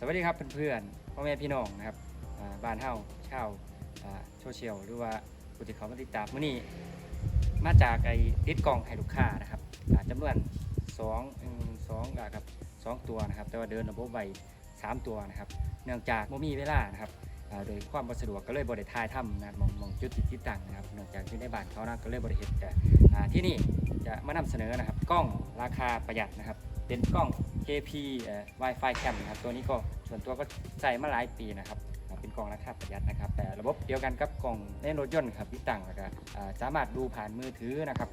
สวัสดีครับเพื่อนๆพ่อแม่พี่น้องนะครับบ้านเฮาชาวอ่าโซเชียลหรือว่าผู้ที่เขามาติดตามมื้อนี้มาจากไอ้ติดกล่องให้ลูกค้านะครับจำนวน2อสองกับสองตัวนะครับ แต่ว่าเดินระบบไว้สามตัวนะครับ เนื่องจากบ่มีเวลานะครับโดยความสะดวกก็เลยบ่ได้ถ่ายทำนะมองมองจุดติดที่ตั้งนะครับเนื่องจากอยู่ในบ้านเขานะก็เลยบ่ได้เฮ็ดแต่ที่นี่จะมานำเสนอนะครับ กล้องราคาประหยัดนะครับ เป็นกล้อง KP Wi-Fi Cam นะครับตัวนี้ก็ส่วนตัวก็ใช้มาหลายปีนะครับเป็นกล้องราคาประหยัดนะครับ แต่ระบบเดียวกันกับกล้องในรถยนต์ครับที่ตั้งก็สามารถดูผ่านมือถือนะครับ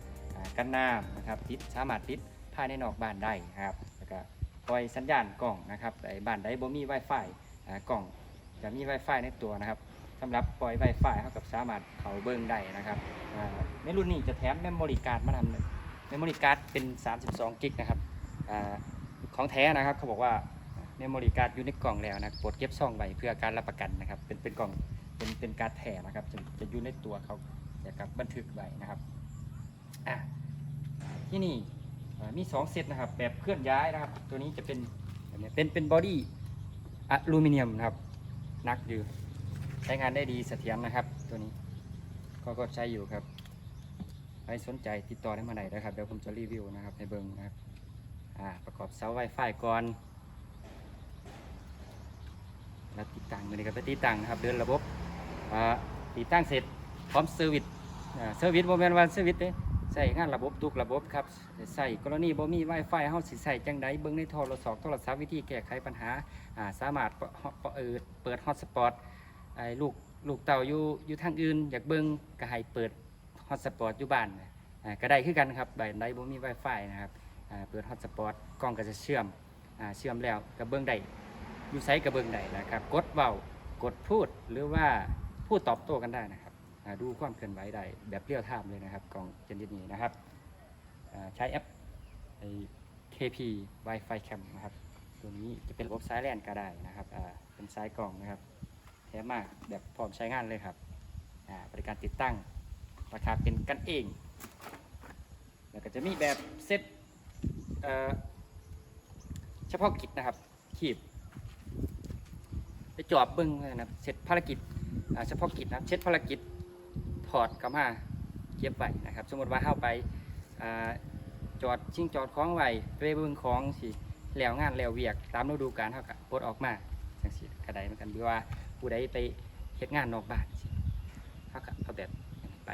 กันน้ำนะครับติดสามารถติดภายในนอกบ้านได้ครับแล้วก็ปล่อยสัญญาณกล้องนะครับไอ้บ้านใดบ่มี Wi-Fi กล่องจะมี Wi-Fi ในตัวนะครับสำหรับปล่อย Wi-Fi เท่ากับสามารถเขาเบิ่งได้นะครับในรุ่นนี้จะแถมเมมโมรี่การ์ดมาทำเลยเมมโมรี่การ์ดเป็น 32 กิกนะครับ ของแท้นะครับเขาบอกว่าเมมโมรี่การ์ดอยู่ในกล่องแล้วนะโปรดเก็บซ่องไว้เพื่อการรับประกันนะครับ เป็นเป็นกล่องเป็นเป็นการ์ดแท้นะครับจะจะอยู่ในตัวเขาจะกับบันทึกไว้นะครับอะที่นี่เอ่อมี2เซตนะครับแบบเคลื่อนย้ายนะครับ ตัวนี้จะเป็นแบบนี้เป็นเป็นบอดี้อลูมิเนียมนะครับนักอยู่ใช้งานได้ดีเสถียรนะครับ ตัวนี้ก็ก็ใช้อยู่ครับใครสนใจติดต่อได้มาไหนนะครับเดี๋ยวผมจะรีวิวนะครับในเบิงนะครับ ประกอบเสา Wi-Fi ก่อน แล้วติดตั้งมือนี้ก็ไปติดตั้งนะครับ เดินระบบติดตั้งเสร็จพร้อมเซอร์วิสเซอร์วิสโมเมนต์วันเซอร์วิสเด้ใส่งานระบบทุกระบบครับใส่กรณีบ่มี Wi-Fi เฮาสิใส่จังใดเบิ่งในโทรศัพท์โทรศัพท์วิธีแก้ไขปัญหาสามารถเปิดฮอตสปอตไอ้ลูกลูกเต่าอยู่อยู่ทางอื่น อยากเบิ่งก็ให้เปิดฮอตสปอตอยู่บ้านก็ได้คือกันครับใบใดบ่มี Wi-Fi นะครับ เปิดฮอตสปอตกล้องก็จะเชื่อมเชื่อมแล้วกับเบื้องใดอยู่ไซกับเบื้องใดนะครับ กดเบากดพูดหรือว่าพูดตอบโต้กันได้นะครับดูความเคลื่อนไหวได้แบบเรียลไทม์เลยนะครับกล้องเจนดินี้นะครับใช้แอปไอ้ KP Wi-Fi Cam นะครับตัวนี้จะเป็นระบบสายแลนก็ได้นะครับเป็นสายกล่องนะครับแท้มากแบบพร้อมใช้งานเลยครับอ่าบริการติดตั้งราคาเป็นกันเอง แล้วก็จะมีแบบเซ็ต เฉพาะกิจนะครับขีบไปจอบเบิ้งนะครับเสร็จภารกิจเฉพาะกิจนะเช็ดภารกิจถอดกลับมาเก็บไว้นะครับ สมมติว่าเข้าไปจอดชิงจอดของไว้ไปเบิ้งของสิแล้วงานแล้วเวียกตามฤดูกาลเท่ากับปลดออกมาจังสิกระไดเหมือนกันหรือว่าผู้ใดไปเฮ็ดงานนอกบ้านเท่ากับเอาแบบไป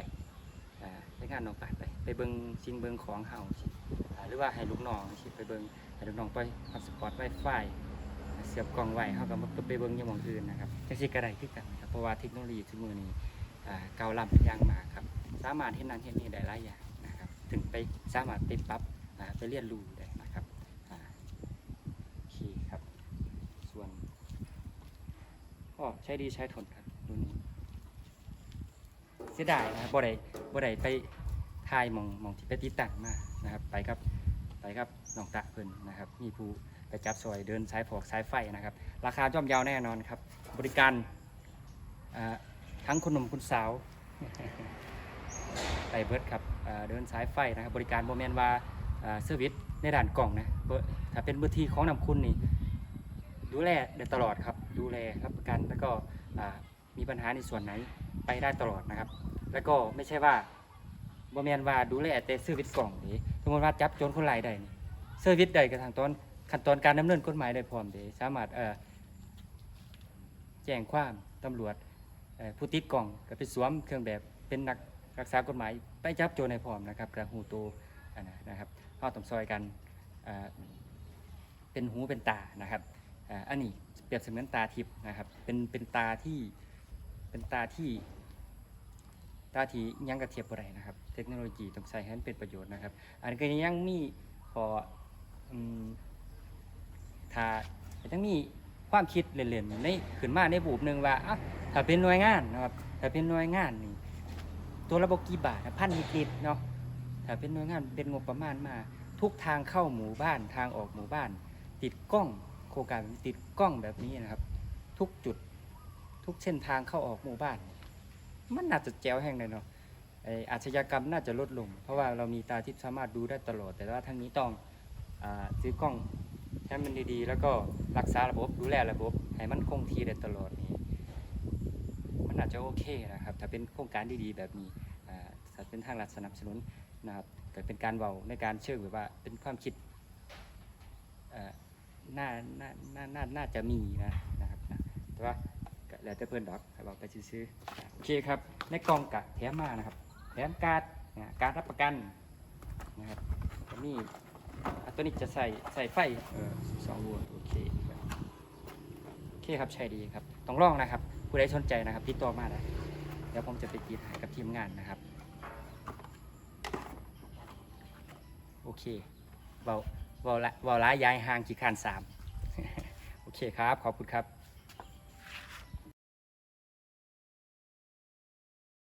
เฮ็ดงานนอกบ้านไป ไปเบิ้งชิงเบิ้งของเฮาสิอ่า หรือว่าให้ลูกน้องสิไปเบิงให้ลูกน้องไปฮอตสปอตไวไฟเสียบกล่องไว้เขาก็มาไปเบิงอยังหมองอื่นนะครับจังซี่ก็ได้คือกันครับเพราะว่าเทคโนโลยีทุกมือนี้อ่าก้าวล้ำอย่างมากครับ สามารถเห็นนั้นเห็นนี่ได้หลายอย่างนะครับ ถึงไปสามารถไปปรับไปเรียนรู้ได้นะครับอ่าโอเคครับ ส่วนก็ใช้ดีใช้ทนครับรุ่นนี้เสียดายนะบบ่ได้บ่ได้ไป ทายมองมองที่ไปติดตั้งมานะครับไปครับไปครับน้องตะเพิ่นนะครับมีผู้ไปจับซอยเดินสายผอกสายไฟนะครับ ราคาย่อมเยาวแน่นอนครับ บริการทั้งคุณหนุ่มคุณสาวไปเบิร์ดครับเดินสายไฟนะครับบริการโมเมนว่าอ่าเซอร์วิสในด่านกล่องนะถ้าเป็นเบอร์ที่ของนำคุณนี่ดูแลได้ตลอดครับดูแลรับประกันแล้วก็มีปัญหาในส่วนไหนไปได้ตลอดนะครับ แล้วก็ไม่ใช่ว่า บ่แมนว่าดูแลแต่เซอร์วิสกล่องนี่สมมติว่าจับโจรคนร้ายได้นี่เซอร์วิสใดกับทางตอนขั้นตอนการดำเนินกฎหมายได้พร้อมเดยสามารถเอ่อแจ้งความตำรวจผู้ติดกล่องก็ไปสวมเครื่องแบบเป็นนักรักษากฎหมายไปจับโจรในพร้อมนะครับกระหูโตอันนะครับเข้าต้องซอยกันเป็นหูเป็นตานะครับอันนี้เปรียบเสมือนตาทิพย์นะครับเป็นเป็นตาที่เป็นตาที่ ตาที่ยังกระเทียบอะไรนะครับ เทคโนโลยีต้องใช้ให้มันเป็นประโยชน์นะครับ อันก็ยังมีขอถ้ายังมีความคิดเล่นๆในขึ้นมาในบูบหนึ่งว่าถ้าเป็นหน่วยงานนะครับถ้าเป็นหน่วยงานนี่ตัวระบบกี่บาทพันนิดๆเนาะถ้าเป็นหน่วยงานเป็นงบประมาณมา ทุกทางเข้าหมู่บ้านทางออกหมู่บ้าน ติดกล้องโครงการติดกล้องแบบนี้นะครับ ทุกจุดทุกเส้นทางเข้าออกหมู่บ้าน มันน่าจะแจ๋วแห่งเลยเนาะไออาชญากรรมน่าจะลดลง เพราะว่าเรามีตาทิพย์สามารถดูได้ตลอด แต่ว่าทั้งนี้ต้องอซื้อกล้องให้มันดีๆ แล้วก็รักษาระบบดูแลระบบให้มันคงที่ได้ตลอดนี่มันอาจจะโอเคนะครับ ถ้าเป็นโครงการดีๆ แบบนี้ถ้าเป็นทางรัฐสนับสนุนนะครับก็เป็นการเบาในการเชื่อแบบว่าเป็นความคิดน่าน่าน่าน่าจะมีนะนะครับนะแต่ว่า แล้วแต่เพื่อนดอกเราไปซื้อๆโอเคครับ ในกล่องกะแถมมานะครับ แถมการ์ดการรับประกันนะครับก็มีอะตัวนี้จะใส่ใส่ไฟสองวลต์โอเคโอเคครับใช้ดีครับ ต้องลองนะครับ ผู้ใดสนใจนะครับติดต่อมาได้เดี๋ยวผมจะไปติดให้กับทีมงานนะครับ โอเคเบาเบาละเบาละย้ายห่างกี่คันสามโอเคครับ ขอบคุณครับ